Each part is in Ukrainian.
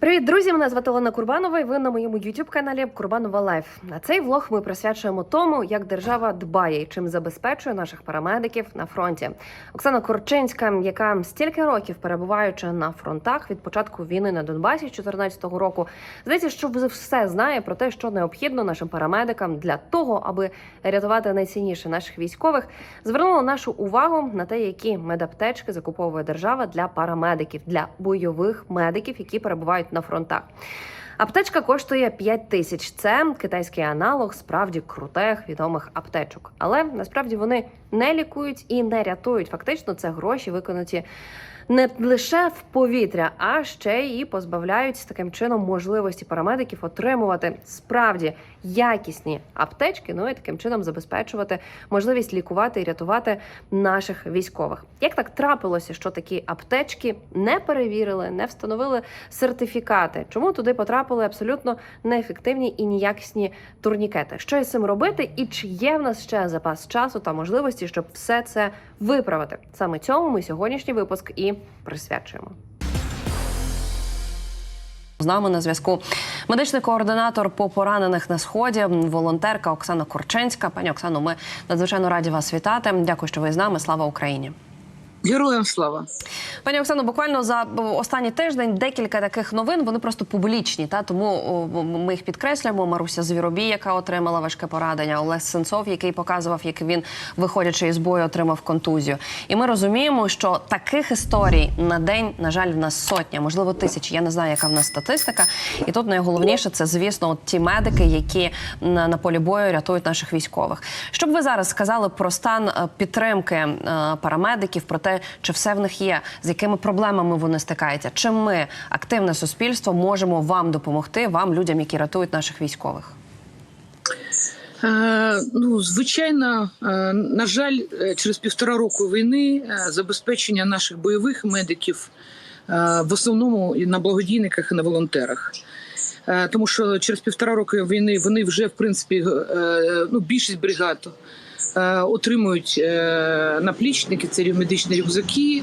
Привіт, друзі! Мене звати Олена Курбанова. і Ви на моєму youtube каналі Курбанова Лайф. На цей влог ми присвячуємо тому, як держава дбає чим забезпечує наших парамедиків на фронті. Оксана Корчинська, яка стільки років перебуваючи на фронтах від початку війни на Донбасі 2014 року, здається, що все знає про те, що необхідно нашим парамедикам для того, аби рятувати найцінніше наших військових, звернула нашу увагу на те, які медаптечки закуповує держава для парамедиків, для бойових медиків, які перебувають на фронтах. Аптечка коштує 5 тисяч. Це китайський аналог справді крутих відомих аптечок. Але насправді вони не лікують і не рятують. Фактично, це гроші виконаті не лише в повітря, а ще й позбавляють таким чином можливості парамедиків отримувати справді якісні аптечки. Ну і таким чином забезпечувати можливість лікувати і рятувати наших військових. Як так трапилося, що такі аптечки не перевірили, не встановили сертифікати? Чому туди потрапили абсолютно неефективні і неякісні турнікети? Що із цим робити, і чи є в нас ще запас часу та можливості, щоб все це виправити? Саме цьому ми сьогоднішній випуск і присвячуємо. З нами на зв'язку медичний координатор по поранених на сході, волонтерка Оксана Корченська. Пані Оксано, ми надзвичайно раді вас вітати. Дякую, що ви з нами. Слава Україні. Героям слава Пані Оксано, буквально за останній тиждень декілька таких новин. Вони просто публічні. Та тому ми їх підкреслюємо. Маруся Звіробій, яка отримала важке поранення, Олег Сенцов, який показував, як він, виходячи із бою, отримав контузію. І ми розуміємо, що таких історій на день, на жаль, в нас сотня, можливо, тисячі. Я не знаю, яка в нас статистика. І тут найголовніше це, звісно, от ті медики, які на, на полі бою рятують наших військових. Що б ви зараз сказали про стан е, підтримки е, парамедиків, про те, чи все в них є, з якими проблемами вони стикаються? Чим ми, активне суспільство, можемо вам допомогти, вам, людям, які рятують наших військових? Е, ну звичайно, е, на жаль, е, через півтора року війни забезпечення наших бойових медиків в основному і на благодійниках і на волонтерах. Тому що через півтора року війни вони вже в принципі ну більшість бригад отримують е, наплічники, це медичні рюкзаки,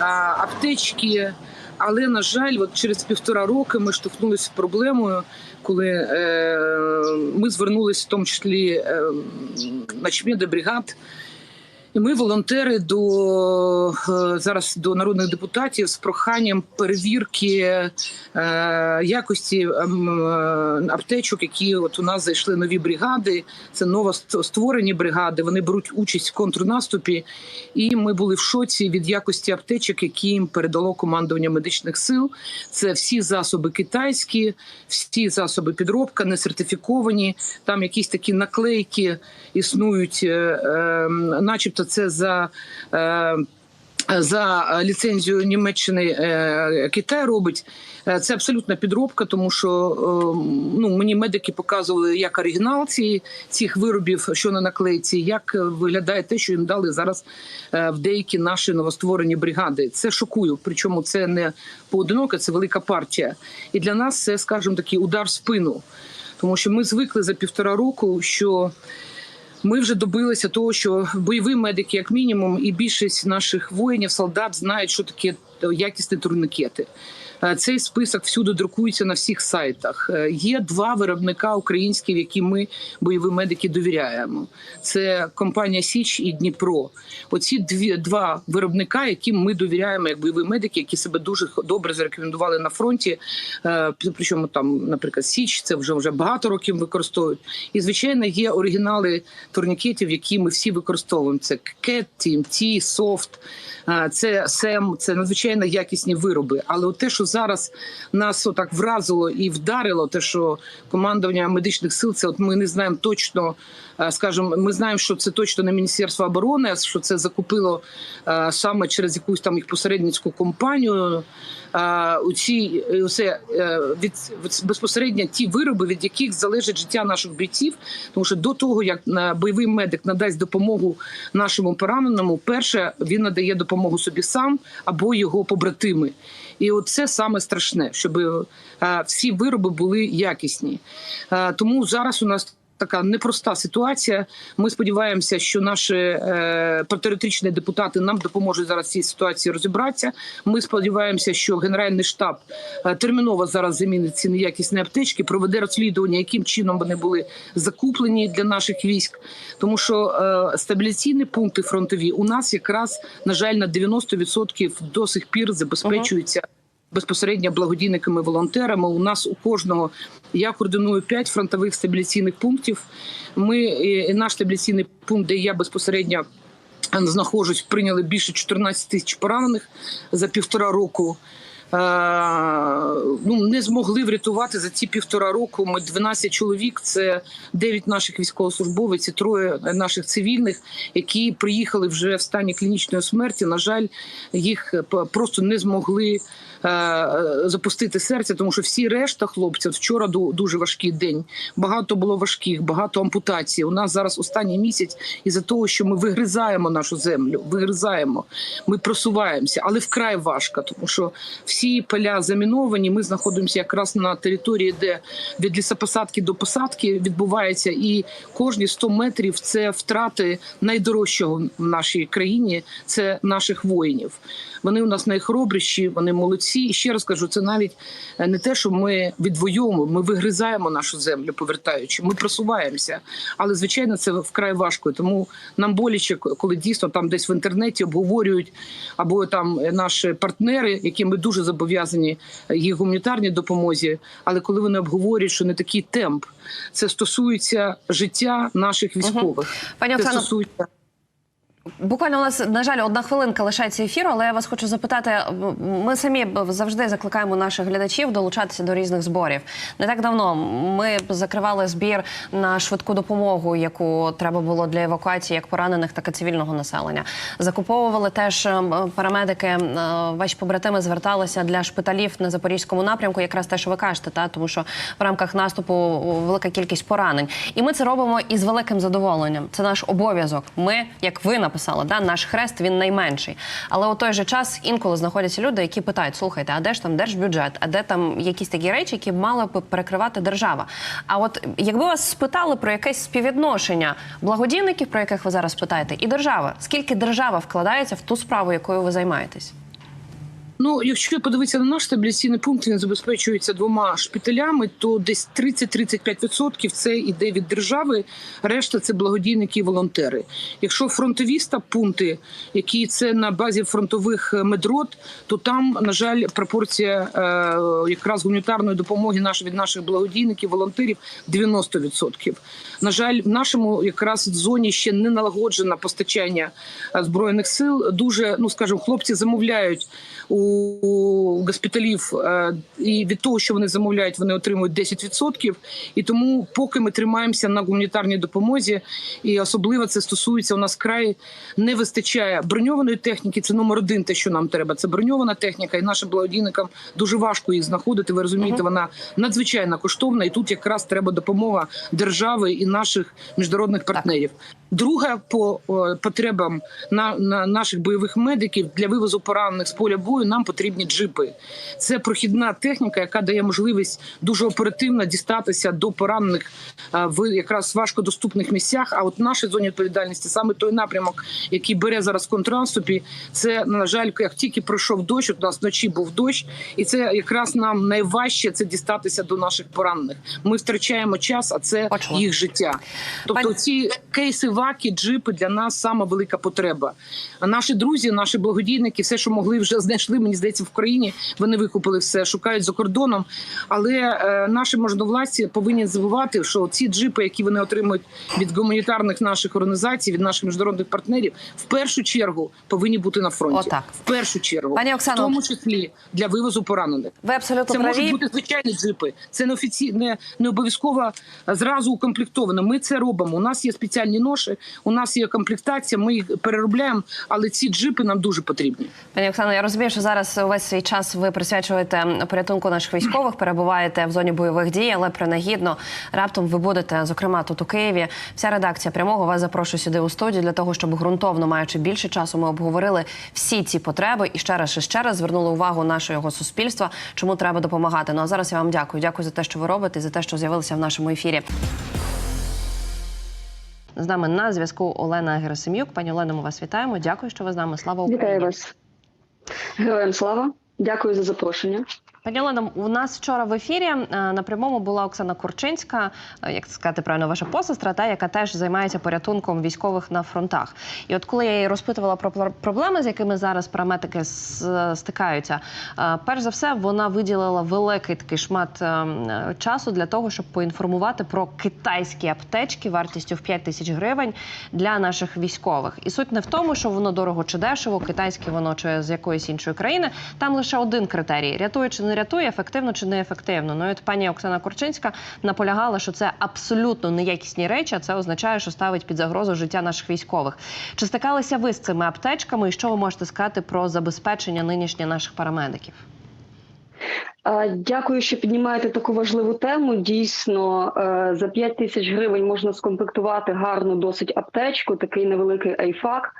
е, аптечки. Але на жаль, от через півтора роки ми штовхнулися проблемою, коли е, ми звернулися в тому числі е, до бригад. І ми, волонтери, до е, зараз до народних депутатів з проханням перевірки е, якості ем, е, аптечок, які от у нас зайшли нові бригади. Це ново ст- створені бригади. Вони беруть участь в контрнаступі. І ми були в шоці від якості аптечок, які їм передало командування медичних сил. Це всі засоби китайські, всі засоби підробка, не сертифіковані. Там якісь такі наклейки існують, е, начебто, це за. Е, за ліцензію Німеччини е, Китай робить Е, це абсолютна підробка, тому що ну мені медики показували як оригінал ці, цих виробів, що на наклейці, як виглядає те, що їм дали зараз в деякі наші новостворені бригади. Це шокує. Причому це не поодинока, це велика партія. І для нас це, скажімо, такий удар в спину, тому що ми звикли за півтора року, що. Ми вже добилися того, що бойові медики, як мінімум, і більшість наших воїнів, солдат знають, що таке якісні турникети. Е, Цей список всюди друкується на всіх сайтах. Е, Є два виробника українські, в які ми бойові медики довіряємо. Це компанія Січ і Дніпро. Оці дві два виробника, яким ми довіряємо як бойові медики, які себе дуже добре зарекомендували на фронті. Е, Причому там, наприклад, Січ це вже вже багато років використовують. І звичайно, є оригінали турнікетів, які ми всі використовуємо. Це Кет, TMT, Софт, е, це СЕМ, це надзвичайно якісні вироби. Але те, що зараз нас отак вразило і вдарило, те, що командування медичних сил, це от ми не знаємо точно. е, Скажімо, ми знаємо, що це точно не Міністерство оборони, що це закупило е, саме через якусь там їх посередницьку компанію. Е, у ці усе від, безпосередньо ті вироби, від яких залежить життя наших бійців, тому що до того як бойовий медик надасть допомогу нашому пораненому, перше він надає допомогу собі сам або його побратими. І оце це саме страшне, щоб е, всі вироби були якісні. Е, Тому зараз у нас така непроста ситуація. Ми сподіваємося, що наші е, депутати нам допоможуть зараз цій ситуації розібратися. Ми сподіваємося, що генеральний штаб е, терміново зараз замінить ці неякісні аптечки, проведе розслідування, яким чином вони були закуплені для наших військ. Тому що е, пункти фронтові у нас якраз на жаль на 90% до сих пір забезпечуються. Безпосередньо благодійниками, волонтерами. У нас у кожного я координую п'ять фронтових стабіляційних пунктів. Ми і наш стабіляційний пункт, де я безпосередньо знаходжусь, прийняли більше 14 тисяч поранених за півтора року. Е, ну, не змогли врятувати за ці півтора року. Ми 12 чоловік. Це 9 наших військовослужбовців, троє наших цивільних, які приїхали вже в стані клінічної смерті. На жаль, їх просто не змогли е, запустити серце, тому що всі решта хлопців вчора дуже важкий день. Багато було важких, багато ампутацій. У нас зараз останній місяць із-за того, що ми вигризаємо нашу землю, вигризаємо, ми просуваємося, але вкрай важко, тому що всі поля заміновані. Ми знаходимося якраз на території, де від лісопосадки до посадки відбувається, і кожні 100 метрів це втрати найдорожчого в нашій країні. Це наших воїнів. Вони у нас найхоробріші, вони молодці. І ще раз кажу, це навіть не те, що ми відвоюємо, ми вигризаємо нашу землю, повертаючи. Ми просуваємося. Але звичайно, це вкрай важко. Тому нам боляче, коли дійсно там десь в інтернеті обговорюють або там наші партнери, яким ми дуже зобов'язані їх гуманітарній допомозі. Але коли вони обговорюють, що не такий темп, це стосується життя наших військових. Пані Це стосується Буквально у нас на жаль одна хвилинка лишається ефіру, але я вас хочу запитати. Ми самі завжди закликаємо наших глядачів долучатися до різних зборів. Не так давно ми закривали збір на швидку допомогу, яку треба було для евакуації як поранених, так і цивільного населення. Закуповували теж ем, парамедики. е, Ваші побратими зверталися для шпиталів на запорізькому напрямку, якраз те, що ви кажете, та тому що в рамках наступу велика кількість поранень, і ми це робимо із великим задоволенням. Це наш обов'язок. Ми, як ви написали, да, наш хрест він найменший. Але у той же час інколи знаходяться люди, які питають: слухайте, а де ж там держбюджет, а де там якісь такі речі, які мала б перекривати держава? А от якби вас спитали про якесь співвідношення благодійників, про яких ви зараз питаєте, і держава, скільки держава вкладається в ту справу, якою ви займаєтесь? Ну, якщо подивитися на наш стабіляційний пункт, він забезпечується двома шпиталями, то десь 30-35% це іде від держави, решта це благодійники і волонтери. Якщо фронтові стаб-пункти, які це на базі фронтових е, медрот, то там, на жаль, пропорція е, якраз гуманітарної допомоги наш, від наших благодійників, волонтерів 90%. На жаль, в нашому якраз зоні ще не налагоджено постачання е, збройних сил. Дуже ну скажімо, хлопці замовляють у госпіталів, е, і від того, що вони замовляють, вони отримують 10%. І тому, поки ми тримаємося на гуманітарній допомозі, і особливо це стосується у нас край не вистачає броньованої техніки. Це номер один, те, що нам треба. Це броньована техніка, і нашим благодійникам дуже важко їх знаходити. Ви розумієте, вона надзвичайно коштовна, і тут якраз треба допомога держави і наших міжнародних партнерів. Друга по потребам на, на наших бойових медиків для вивозу поранених з поля бою нам потрібні джипи. Це прохідна техніка, яка дає можливість дуже оперативно дістатися до поранених в якраз важкодоступних місцях. А от в нашій зоні відповідальності саме той напрямок, який бере зараз в контрнаступі, це на жаль, як тільки пройшов дощ, от у нас вночі був дощ, і це якраз нам найважче це дістатися до наших поранених. Ми втрачаємо час, а це їх життя. Тобто Пані- ці кейси ваки, джипи для нас сама велика потреба. Наші друзі, наші благодійники, все, що могли, вже знайшли. Мені здається, в країні вони викупили все, шукають за кордоном. Але е, наші можновладці повинні забувати, що ці джипи, які вони отримують від гуманітарних наших організацій, від наших міжнародних партнерів, в першу чергу повинні бути на фронті. Отак. В першу чергу, Пані Оксано, в тому числі для вивозу поранених. Ви абсолютно Це праві. можуть бути звичайні джипи. Це не офіці... не, не обов'язково зразу укомплектовано. Ми це робимо. У нас є спеціальні ноші, у нас є комплектація. Ми їх переробляємо, але ці джипи нам дуже потрібні. Пані Оксано, я розумію, що зараз увесь свій час ви присвячуєте порятунку наших військових, перебуваєте в зоні бойових дій, але принагідно раптом ви будете, зокрема, тут у Києві. Вся редакція прямого вас запрошує сюди у студію для того, щоб ґрунтовно, маючи більше часу, ми обговорили всі ці потреби і ще раз і ще раз звернули увагу нашого суспільства, чому треба допомагати. Ну а зараз я вам дякую. Дякую за те, що ви робите, і за те, що з'явилися в нашому ефірі. З нами на зв'язку Олена Герасим'юк. Пані Олено, ми вас вітаємо. Дякую, що ви з нами. Слава Україні. Вітаю вас. Героям слава. Дякую за запрошення. Пані Олено, у нас вчора в ефірі е, на прямому була Оксана Курчинська, е, як сказати правильно, ваша посестра, та яка теж займається порятунком військових на фронтах. І от коли я її розпитувала про пр- проблеми, з якими зараз парамедики с- стикаються, е, перш за все вона виділила великий такий шмат е, часу для того, щоб поінформувати про китайські аптечки вартістю в 5 тисяч гривень для наших військових. І суть не в тому, що воно дорого чи дешево, китайське воно чи з якоїсь іншої країни. Там лише один критерій: рятує чи не рятує, ефективно чи не ефективно. Ну і от пані Оксана Курчинська наполягала, що це абсолютно неякісні речі. а Це означає, що ставить під загрозу життя наших військових. Чи стикалися ви з цими аптечками, і що ви можете сказати про забезпечення нинішнє наших парамедиків? Дякую, що піднімаєте таку важливу тему. Дійсно, е, за 5 тисяч гривень можна скомплектувати гарну досить аптечку, такий невеликий айфак,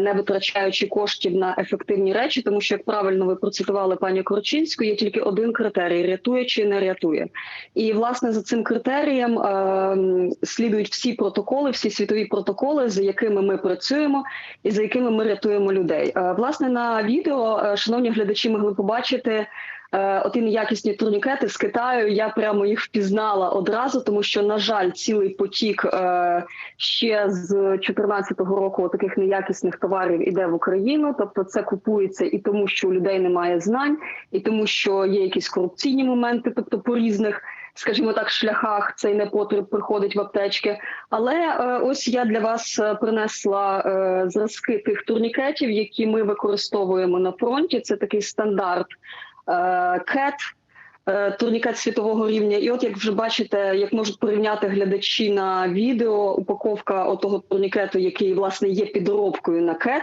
не витрачаючи коштів на ефективні речі, тому що як правильно ви процитували пані Корчинську, є тільки один критерій: рятує чи не рятує. І власне за цим критерієм е, слідують всі протоколи, всі світові протоколи, за якими ми працюємо і за якими ми рятуємо людей. Е, Власне на відео, е, шановні глядачі, могли побачити. Е, Оті неякісні турнікети з Китаю. Я прямо їх впізнала одразу, тому що на жаль, цілий потік е, ще з 2014 року таких неякісних товарів іде в Україну. Тобто, це купується і тому, що у людей немає знань, і тому, що є якісь корупційні моменти, тобто по різних. Скажімо так, шляхах цей непотріб приходить в аптечки. Але е, ось я для вас е, принесла е, зразки тих турнікетів, які ми використовуємо на фронті. Це такий стандарт кет. е, Турнікет світового рівня, і от як вже бачите, як можуть порівняти глядачі на відео, упаковка отого турнікету, який власне є підробкою на кет,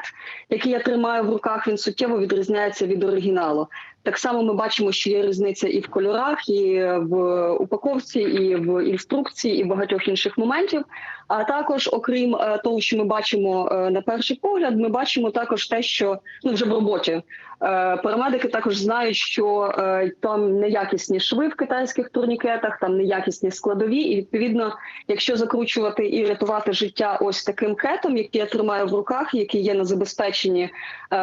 який я тримаю в руках, він суттєво відрізняється від оригіналу. Так само ми бачимо, що є різниця і в кольорах, і в упаковці, і в інструкції, і багатьох інших моментів. А також, окрім е, того, що ми бачимо е, на перший погляд, ми бачимо також те, що ну вже в роботі е, парамедики також знають, що там неякісні шви в китайських турнікетах, там неякісні складові, і відповідно, якщо закручувати і рятувати життя ось таким кетом, який я тримаю в руках, який є на забезпеченні,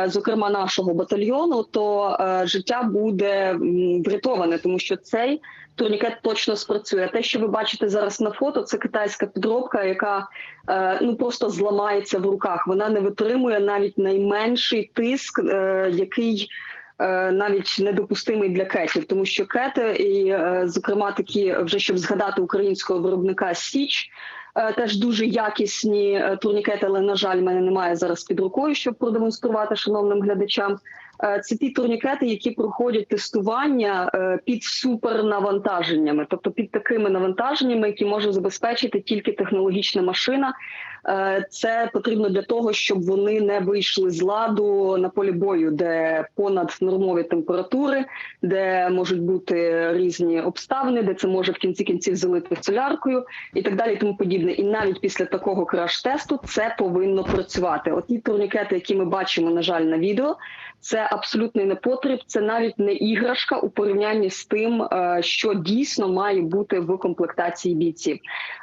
зокрема нашого батальйону, то е, життя буде врятоване, тому що цей турнікет точно спрацює. Те, що ви бачите зараз на фото, це китайська підробка, яка е, ну просто зламається в руках. Вона не витримує навіть найменший тиск, е, який е, навіть недопустимий для кетів, тому що кети, і зокрема такі, вже щоб згадати українського виробника Січ. Е, Теж дуже якісні е, турнікети, але на жаль, мене немає зараз під рукою, щоб продемонструвати шановним глядачам. Е, Це ті турнікети, які проходять тестування під супернавантаженнями, тобто під такими навантаженнями, які може забезпечити тільки технологічна машина. Е, Це потрібно для того, щоб вони не вийшли з ладу на полі бою, де понад нормові температури, де можуть бути різні обставини, де це може в кінці кінців залити соляркою і так далі, і тому подібне. І навіть після такого краш-тесту це повинно працювати. От ті турнікети, які ми бачимо, на жаль, на відео, це абсолютний непотріб, це навіть не іграшка у порівнянні з тим, е, що дійсно має бути в комплектації бійців.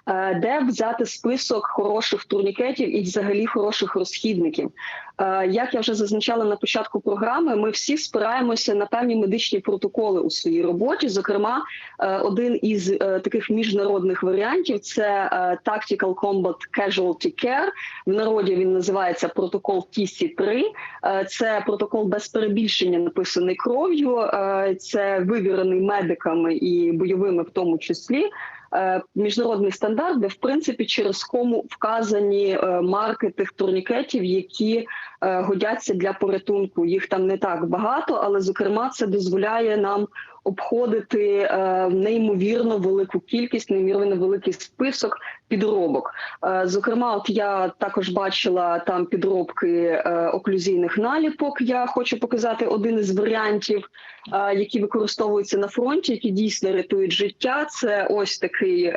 Е, Де взяти список хороших турнікетів і взагалі хороших розхідників? Е, Як я вже зазначала на початку програми, ми всі спираємося на певні медичні протоколи у своїй роботі. Зокрема, е, один із е, таких міжнародних варіантів це Tactical Combat Casualty Care. В народі він називається протокол TC3. Е, Це протокол без перебільшення, написаний кров'ю. Це вивірений медиками і бойовими, в тому числі. Е, Міжнародний стандарт, де в принципі через кому вказані е, марки тих турнікетів, які годяться для порятунку. Їх там не так багато, але зокрема це дозволяє нам обходити е, неймовірно велику кількість, неймовірно великий список підробок. Е, Зокрема, от я також бачила там підробки е, оклюзійних наліпок. Я хочу показати один із варіантів, е, які використовуються на фронті, які дійсно рятують життя. Це ось такий е,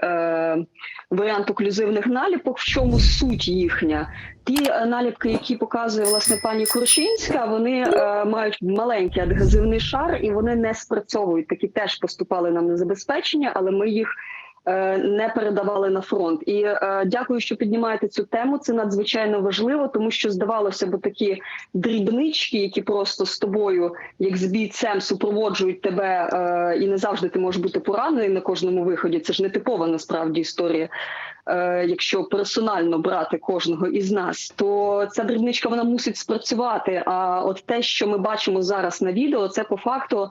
варіант оклюзивних наліпок. В чому суть їхня? Ті е, наліпки, які показує власне пані Курчинська, вони е, мають маленький адгезивний шар і вони не спрацьовують. Такі теж поступали нам на забезпечення, але ми їх не передавали на фронт. І е, дякую, що піднімаєте цю тему. Це надзвичайно важливо, тому що здавалося б, такі дрібнички, які просто з тобою, як з бійцем, супроводжують тебе, е, і не завжди ти можеш бути поранений на кожному виході. Це ж не типова насправді історія. Е, якщо персонально брати кожного із нас, то ця дрібничка вона мусить спрацювати. А от те, що ми бачимо зараз на відео, це по факту е,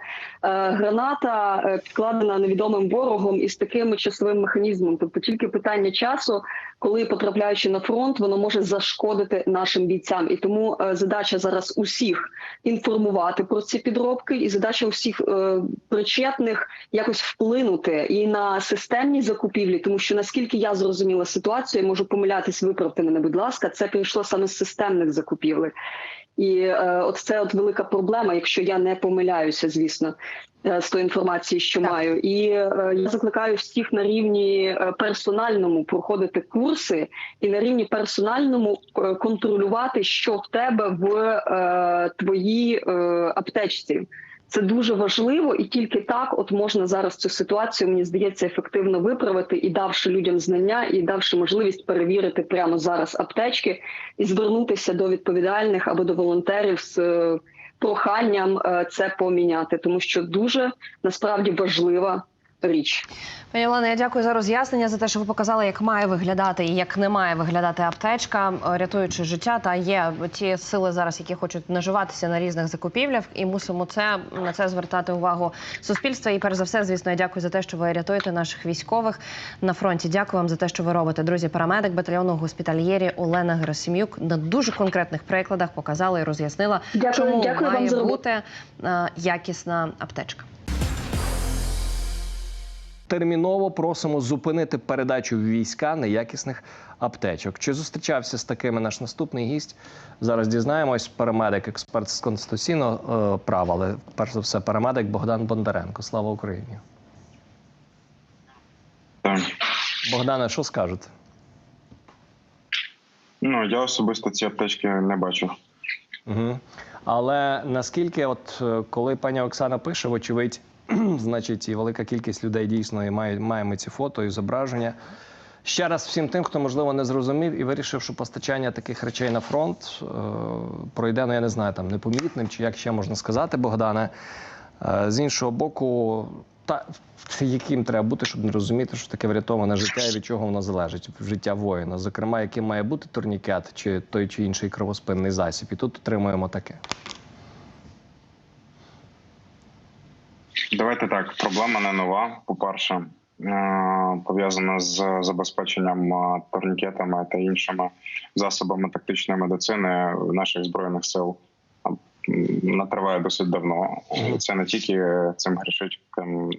граната е, підкладена невідомим ворогом із таким часовим механізмом. Тобто тільки питання часу, коли потрапляючи на фронт, воно може зашкодити нашим бійцям. І тому е, задача зараз усіх інформувати про ці підробки, і задача усіх е, причетних якось вплинути і на системні закупівлі, тому що наскільки я зрозуміла ситуацію, я можу помилятись, виправте мене, будь ласка, це прийшло саме з системних закупівель. І е, от це от велика проблема, якщо я не помиляюся, звісно, е, з тої інформації, що Так. маю. І е, я закликаю всіх на рівні е, персональному проходити курси і на рівні персональному е, контролювати, що в тебе в е, твоїй е, аптечці. Це дуже важливо, і тільки так, от можна зараз цю ситуацію, мені здається, ефективно виправити і давши людям знання, і давши можливість перевірити прямо зараз аптечки і звернутися до відповідальних або до волонтерів з е, проханням е, це поміняти, тому що дуже насправді важлива річ. Пані Олена, я дякую за роз'яснення за те, що ви показали, як має виглядати і як не має виглядати аптечка, е, рятуючи життя. Та є ті сили зараз, які хочуть наживатися на різних закупівлях, і мусимо це на це звертати увагу суспільства. І перш за все, звісно, я дякую за те, що ви рятуєте наших військових на фронті. Дякую вам за те, що ви робите. Друзі, парамедик батальйону госпітальєрі Олена Герасим'юк на дуже конкретних прикладах показала і роз'яснила, Дякую, чому дякую вам має за бути е, якісна аптечка. Терміново просимо зупинити передачу війська неякісних аптечок. Чи зустрічався з такими наш наступний гість? Зараз дізнаємось. Парамедик, експерт з конституційного е, права, але перш за все, парамедик Богдан Бондаренко. Слава Україні! Так. Богдане, що скажете? Ну я особисто ці аптечки не бачу. Угу. Але наскільки, от е, коли пані Оксана пише, вочевидь, значить, і велика кількість людей дійсно і має, маємо ці фото і зображення. Ще раз всім тим, хто можливо не зрозумів і вирішив, що постачання таких речей на фронт е, пройде, ну я не знаю, там непомітним чи як ще можна сказати, Богдане. Е, з іншого боку, та яким треба бути, щоб не розуміти, що таке врятоване життя і від чого воно залежить життя воїна. Зокрема, яким має бути турнікет чи той чи інший кровоспинний засіб. І тут отримуємо таке. Давайте так. Проблема не нова. По-перше, е, пов'язана з забезпеченням е, турнікетами та іншими засобами тактичної медицини наших збройних сил. м, Вона триває досить давно. Це не тільки цим грішить,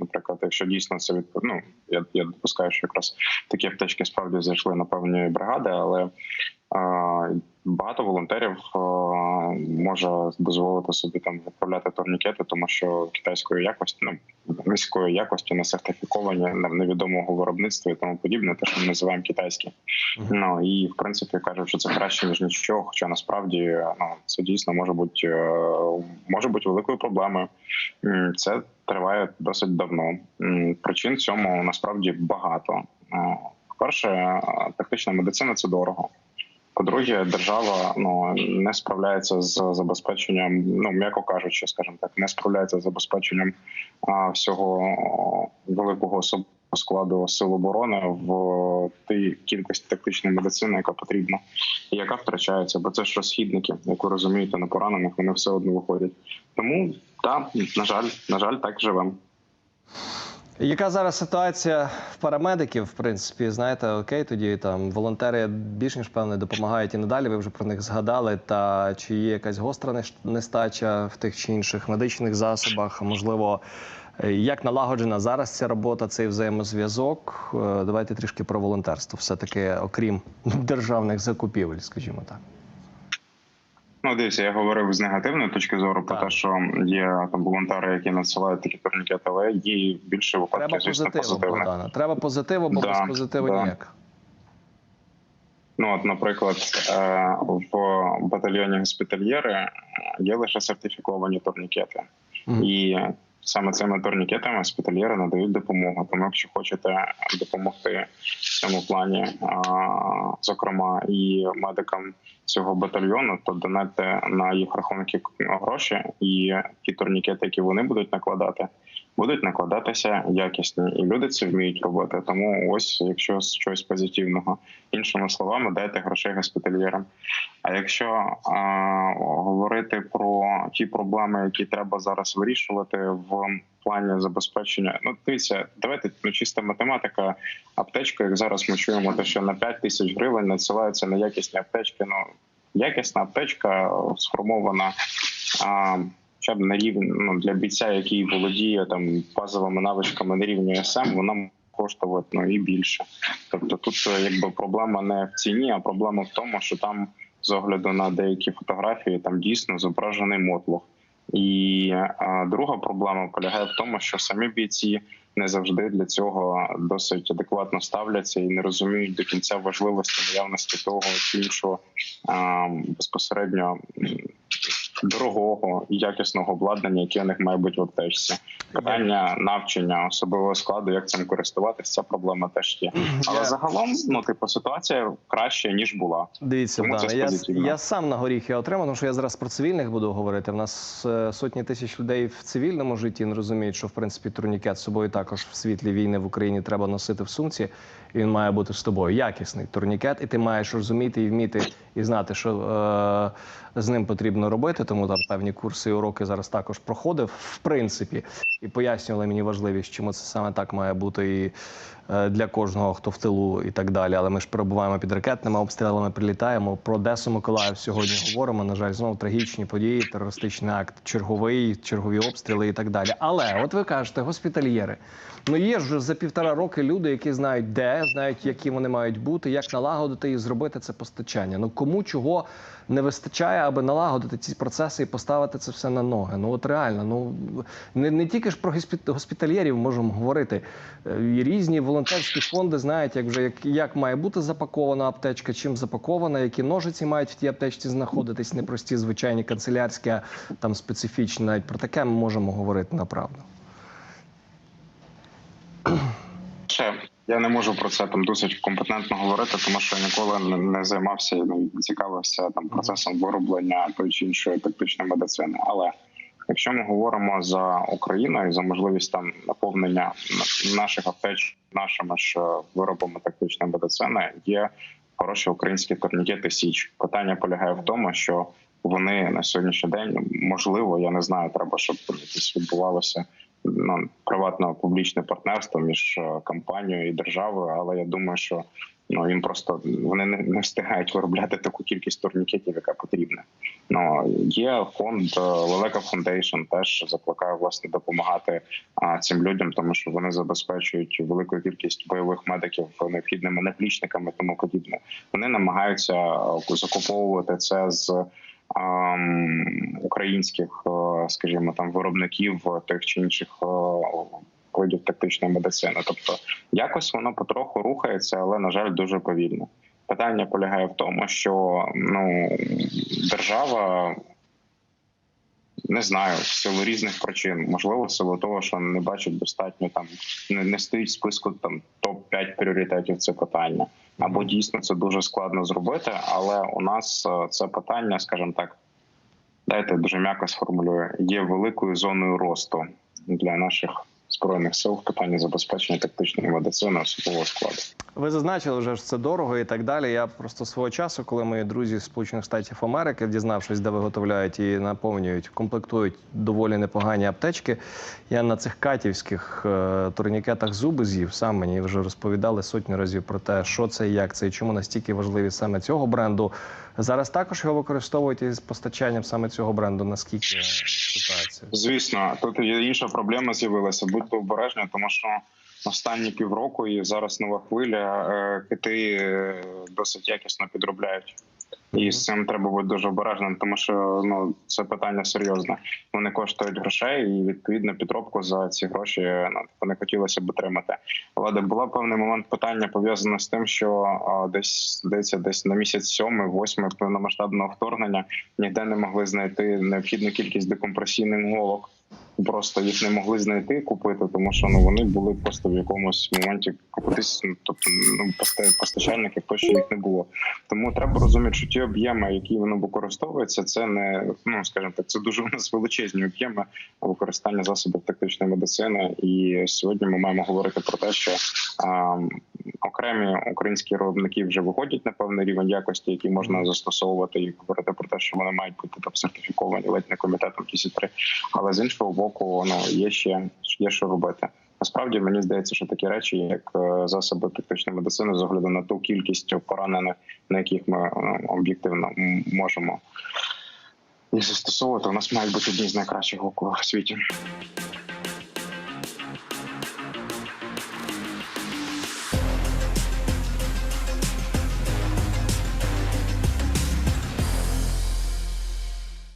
наприклад, якщо дійсно це відпо... ну, я, я допускаю, що якраз такі аптечки справді зайшли на певні бригади, але е, багато волонтерів е, може дозволити собі там відправляти турнікети, тому що китайської якості, ну низької якості не сертифіковані на невідомого виробництва і тому подібне, те, що ми називаємо китайські. Ну і в принципі кажуть, що це краще ніж нічого. Хоча насправді ну це дійсно може бути е, може бути великою проблемою. Це триває досить давно. Причин цьому насправді багато. Е, По-перше, е, тактична медицина це дорого. По-друге, держава ну не справляється з забезпеченням, ну м'яко кажучи, скажімо так, не справляється з забезпеченням а, всього великого складу сил оборони в тій кількості тактичної медицини, яка потрібна, і яка втрачається, бо це ж розхідники, як ви розумієте, на поранених вони все одно виходять. Тому так, на жаль, на жаль, так живемо. Яка зараз ситуація в парамедиків? В принципі, знаєте, окей, тоді там волонтери більш ніж певне допомагають і надалі. Ви вже про них згадали. Та чи є якась гостра нестача в тих чи інших медичних засобах? Можливо, е, як налагоджена зараз ця робота, цей взаємозв'язок? Е, Давайте трішки про волонтерство. Все таки, окрім державних закупівель, скажімо так. Ну, дивіться, я говорив з негативної точки зору про те, що є там волонтери, які надсилають такі турнікети, але є більше випадків, Треба звісно, позитивних. Богдана. Треба позитиву, бо Да, без позитиву да. ніяк. Ну, от, наприклад, е, в батальйоні госпітальєри є лише сертифіковані турнікети, Мгм. і саме цими турнікетами спітальєри надають допомогу. Тому, якщо хочете допомогти в цьому плані, зокрема і медикам цього батальйону, то донайте на їх рахунки гроші, і ті турнікети, які вони будуть накладати, будуть накладатися якісні, і люди це вміють робити. Тому ось, якщо з чогось позитивного, іншими словами, дайте грошей госпітальєрам. А якщо а, говорити про ті проблеми, які треба зараз вирішувати в плані забезпечення, ну дивіться, давайте ну чиста математика. Аптечка, як зараз ми чуємо, те, що на 5 тисяч гривень надсилаються на якісні аптечки. Ну якісна аптечка сформована. А, Хоча б на рівні ну, для бійця, який володіє там базовими навичками на рівні СМ, вона коштувати ну і більше. Тобто тут е, якби проблема не в ціні, а проблема в тому, що там з огляду на деякі фотографії там дійсно зображений мотлох. І а, друга проблема полягає в тому, що самі бійці не завжди для цього досить адекватно ставляться і не розуміють до кінця важливості наявності того чи іншого а, безпосередньо дорогого і якісного обладнання, яке у них має бути в аптечці. Питання навчання особового складу, як цим користуватися, ця проблема теж є. Але Я- загалом, ну типу, ситуація краще ніж була. Дивіться, Тому це я, я сам на горіхи отримав, тому що я зараз про цивільних буду говорити. В нас е, сотні тисяч людей в цивільному житті не розуміють, що в принципі турнікет з собою також в світлі війни в Україні треба носити в сумці. І він має бути з тобою. Якісний турнікет, і ти маєш розуміти і вміти і знати, що е, з ним потрібно робити. Тому там певні курси і уроки зараз також проходив, в принципі, і пояснювали мені важливість, чому це саме так має бути. І для кожного, хто в тилу і так далі. Але ми ж перебуваємо під ракетними обстрілами, прилітаємо. Про Одесу Миколаїв сьогодні говоримо. На жаль, знову трагічні події, терористичний акт, черговий, чергові обстріли і так далі. Але от ви кажете, госпітальєри. Ну є ж за півтора роки люди, які знають, де знають, які вони мають бути, як налагодити і зробити це постачання. Ну кому чого не вистачає, аби налагодити ці процеси і поставити це все на ноги. Ну от реально, ну не, не тільки ж про госпі- госпітальєрів можемо говорити. Е, І різні волонтерські фонди знають, як вже як, як має бути запакована аптечка, чим запакована, які ножиці мають в тій аптечці знаходитись, не прості, звичайні канцелярські, а там специфічні. Навіть про таке ми можемо говорити направду. Ще я не можу про це там досить компетентно говорити, тому що ніколи не, не займався і не цікавився там процесом вироблення тої чи іншої тактичної медицини. Але якщо ми говоримо за Україну і за можливість там наповнення наших аптеч нашими ж е, виробами тактичної медицини, є хороші українські турнікети Січ. Питання полягає в тому, що вони на сьогоднішній день можливо, я не знаю, треба, щоб якось відбувалося ну, приватно-публічне партнерство між е, компанією і державою, але я думаю, що ну їм просто вони не, не встигають виробляти таку кількість турнікетів, яка потрібна. Ну є фонд е, Велика Фундейшн, теж закликає власне допомагати а, цим людям, тому що вони забезпечують велику кількість бойових медиків необхідними наплічниками, тому подібне. Вони намагаються е, закуповувати це з українських, е, скажімо, там виробників тих чи інших видів тактичної медицини. Тобто, якось воно потроху рухається, але на жаль, дуже повільно. Питання полягає в тому, що ну держава. Не знаю, в силу різних причин, можливо, в силу того, що не бачить достатньо там, не, не стоїть в списку там топ 5 пріоритетів це питання, або дійсно це дуже складно зробити. Але у нас е, це питання, скажімо так, дайте дуже м'яко сформулюю, є великою зоною росту для наших збройних сил в питанні забезпечення тактичної медицини особового складу. Ви зазначили вже що це дорого і так далі. Я просто свого часу, коли мої друзі з Сполучених Штатів Америки, дізнавшись, де виготовляють і наповнюють, комплектують доволі непогані аптечки. Я на цих катівських е, турнікетах зуби з'їв. Сам мені вже розповідали сотні разів про те, що це, як це і чому настільки важливі саме цього бренду. Зараз також його використовують із постачанням саме цього бренду. Наскільки ситуація? Звісно, тут є інша проблема з'явилася. Будьте обережні, тому що останні півроку і зараз нова хвиля е, кити е, досить якісно підробляють. І з цим треба бути дуже обережним, тому що ну це питання серйозне. Вони коштують грошей, і відповідно підробку за ці гроші ну не хотілося б отримати. Але де була певний момент питання пов'язане з тим, що а, десь здається, десь на місяць сьомий, восьмий повномасштабного вторгнення ніде не могли знайти необхідну кількість декомпресійних голок. Просто їх не могли знайти, купити, тому що ну вони були просто в якомусь моменті кудись, ну тобто ну посте- постачальників точно їх не було. Тому треба розуміти, що ті об'єми, які воно використовується, це не ну скажімо так, це дуже у нас величезні об'єми використання засобів тактичної медицини. І сьогодні ми маємо говорити про те, що а, окремі українські виробники вже виходять на певний рівень якості, який можна застосовувати, і говорити про те, що вони мають бути там сертифіковані ледь не комітетом КІСІ-3. Але з іншого боку, ну є ще є що робити. Насправді мені здається, що такі речі, як е, засоби тактичної медицини, з огляду на ту кількість поранених, на яких ми ну, об'єктивно можемо і застосовувати, у нас мають бути одні з найкращих у світі.